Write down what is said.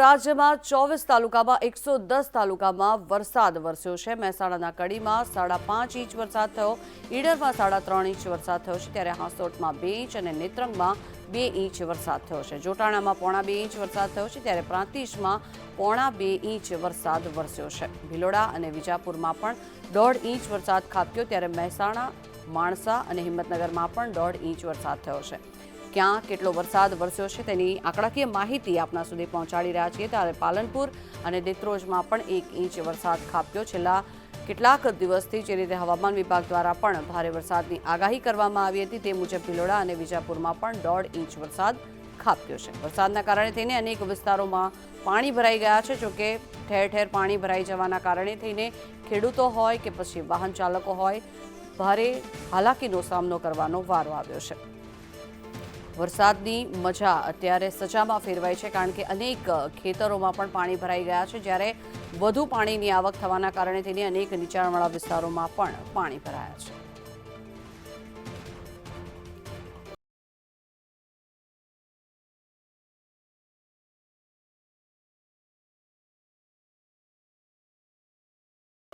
રાજ્યમાં ચોવીસ તાલુકામાં, એકસો દસ તાલુકામાં વરસાદ વરસ્યો છે. મહેસાણાના કડીમાં સાડા પાંચ ઇંચ વરસાદ થયો. ઈડરમાં સાડા ત્રણ ઇંચ વરસાદ થયો છે. ત્યારે હાંસોટમાં બે ઇંચ અને નેત્રંગમાં બે ઇંચ વરસાદ થયો છે. જોટાણામાં પોણા બે ઇંચ વરસાદ થયો છે. ત્યારે પ્રાંતિશમાં પોણા બે ઇંચ વરસાદ વરસ્યો છે. ભિલોડા અને વિજાપુરમાં પણ દોઢ ઇંચ વરસાદ ખાબક્યો. ત્યારે મહેસાણા, માણસા અને હિંમતનગરમાં પણ દોઢ ઇંચ વરસાદ થયો છે. ક્યાં કેટલો વરસાદ વરસ્યો છે તેની આંકડાકીય માહિતી આપના સુધી પહોંચાડી રહ્યા છીએ. ત્યારે પાલનપુર અને દેત્રોજમાં પણ એક ઇંચ વરસાદ ખાબક્યો. છેલ્લા કેટલાક દિવસથી જે રીતે હવામાન વિભાગ દ્વારા પણ ભારે વરસાદની આગાહી કરવામાં આવી હતી. તે મુજબ ભિલોડા અને વિજાપુરમાં પણ દોઢ ઇંચ વરસાદ ખાબક્યો છે. વરસાદના કારણે થઈને અનેક વિસ્તારોમાં પાણી ભરાઈ ગયા છે. જોકે ઠેર ઠેર પાણી ભરાઈ જવાના કારણે થઈને ખેડૂતો હોય કે પછી વાહન ચાલકો હોય, ભારે હાલાકીનો સામનો કરવાનો વારો આવ્યો છે. વરસાદની મજા અત્યારે સજામાં ફેરવાઈ છે, કારણ કે અનેક ખેતરોમાં પણ પાણી ભરાઈ ગયા છે. જ્યારે વધુ પાણીની આવક થવાના કારણે તેની અનેક નીચાણવાળા વિસ્તારોમાં પણ પાણી ભરાયા છે.